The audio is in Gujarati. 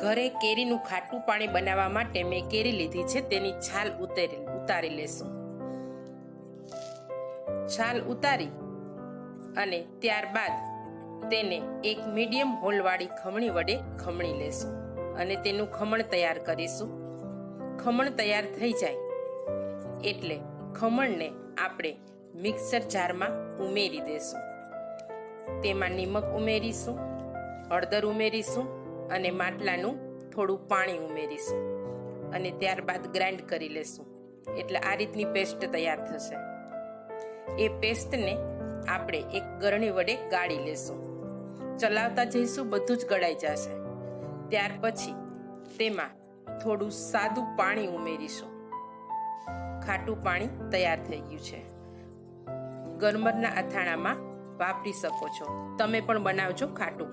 ઘરે કેરીનું ખાટું પાણી બનાવવા માટે મેં કેરી લીધી છે. તેની છાલ ઉતારી ઉતારી લેશું. છાલ ઉતારી અને ત્યારબાદ તેને એક મીડિયમ હોલવાળી ખમણી વડે ખમણી લેશું અને તેનું ખમણ તૈયાર કરીશું. ખમણ તૈયાર થઈ જાય એટલે ખમણને આપણે મિક્સર જારમાં ઉમેરી દેશું. તેમાં નિમક ઉમેરીશું, હળદર ઉમેરીશું અને માટલાનું થોડું પાણી ઉમેરીશું અને ત્યારબાદ ગ્રાઇન્ડ કરી લેશું. એટલે આ રીતની પેસ્ટ તૈયાર થશે. એ પેસ્ટને આપણે એક ગરણી વડે ગાળી લેશું. ચલાવતા જઈશું, બધું જ ગળાઈ જશે. ત્યાર પછી તેમાં થોડું સાદું પાણી ઉમેરીશું. ખાટું પાણી તૈયાર થઈ ગયું છે. ગરમરના અથાણામાં વાપરી શકો છો. તમે પણ બનાવજો ખાટું